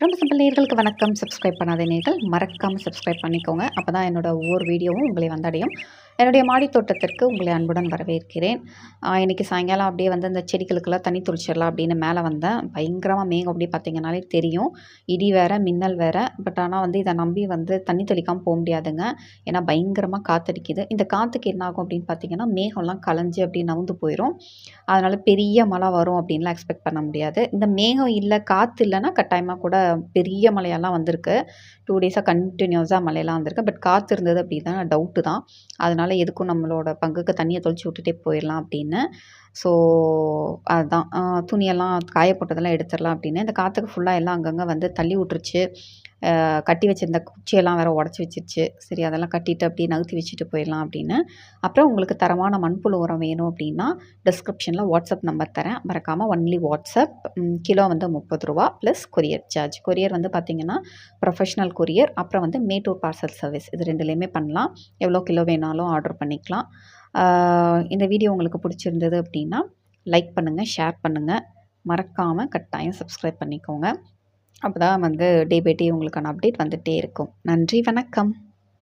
ரொம்ப சிம்பிள் நேர்களுக்கு வணக்கம். சப்ஸ்கிரைப் பண்ணாத நேர்கள் மறக்காமல் சப்ஸ்கிரைப் பண்ணிக்கோங்க. அப்போ தான் என்னோடய ஒவ்வொரு வீடியோவும் உங்களை வந்தடையும். என்னுடைய மாடி தோட்டத்திற்கு உங்களை அன்புடன் வரவேற்கிறேன். இன்றைக்கி சாயங்காலம் அப்படியே வந்து அந்த செடிகளுக்கெல்லாம் தண்ணி துளிச்சிடலாம் அப்படின்னு மேலே வந்தேன். பயங்கரமாக மேகம் அப்படி பார்த்திங்கனாலே தெரியும். இடி வேறு மின்னல் வேறு. பட் ஆனால் வந்து இதை நம்பி வந்து தண்ணி தெளிக்காமல் போக முடியாதுங்க. ஏன்னா பயங்கரமாக காற்றடிக்குது இந்த காற்றுக்கு என்ன ஆகும் அப்படின்னு பார்த்தீங்கன்னா மேகம்லாம் கலைஞ்சி அப்படி நவுந்து போயிடும் அதனால் பெரிய மழை வரும் அப்படின்லாம் எக்ஸ்பெக்ட் பண்ண முடியாது. இந்த மேகம் இல்லை காற்று இல்லைன்னா கட்டாயமாக கூட பெரிய மழையெல்லாம் வந்திருக்கு. டூ டேஸாக கண்டினியூஸாக மழையெல்லாம் வந்திருக்கு. பட் காற்று இருந்தது அப்படி தான் டவுட்டு தான். அதனால் எதுக்கும் நம்மளோட பங்குக்கு தண்ணியை தொளிச்சு விட்டுட்டே போயிடலாம் அப்படின்னு ஸோ அதுதான் துணியெல்லாம் காய போட்டதெல்லாம் எடுத்துடலாம் அப்படின்னு. இந்த காற்றுக்கு ஃபுல்லாக எல்லாம் அங்கங்கே வந்து தள்ளி விட்டுருச்சு. கட்டி வச்சுருந்த குச்சியெல்லாம் வேறு உடச்சி வச்சிருச்சு. சரி அதெல்லாம் கட்டிட்டு அப்படியே நகர்த்தி வச்சுட்டு போயிடலாம் அப்படின்னு. அப்புறம் உங்களுக்கு தரமான மண்புழு உரம் வேணும் அப்படின்னா டிஸ்கிரிப்ஷனில் வாட்ஸ்அப் நம்பர் தரேன். மறக்காமல் ஒன்லி வாட்ஸ்அப் கிலோ வந்து முப்பது ரூபா ப்ளஸ் கொரியர் சார்ஜ் கொரியர் வந்து பார்த்திங்கன்னா ப்ரொஃபஷ்னல் கொரியர் அப்புறம் வந்து மேட்டூர் பார்சல் சர்வீஸ் இது ரெண்டுலேயுமே பண்ணலாம். எவ்வளோ கிலோ வேணாலும் ஆர்டர் பண்ணிக்கலாம். இந்த வீடியோ உங்களுக்கு பிடிச்சிருந்தது அப்படின்னா லைக் பண்ணுங்கள் ஷேர் பண்ணுங்கள் மறக்காமல் கட்டாயம் சப்ஸ்கிரைப் பண்ணிக்கோங்க. அப்போ தான் வந்து டே பை டே உங்களுக்கான அப்டேட் வந்துகிட்டே இருக்கும். நன்றி வணக்கம்.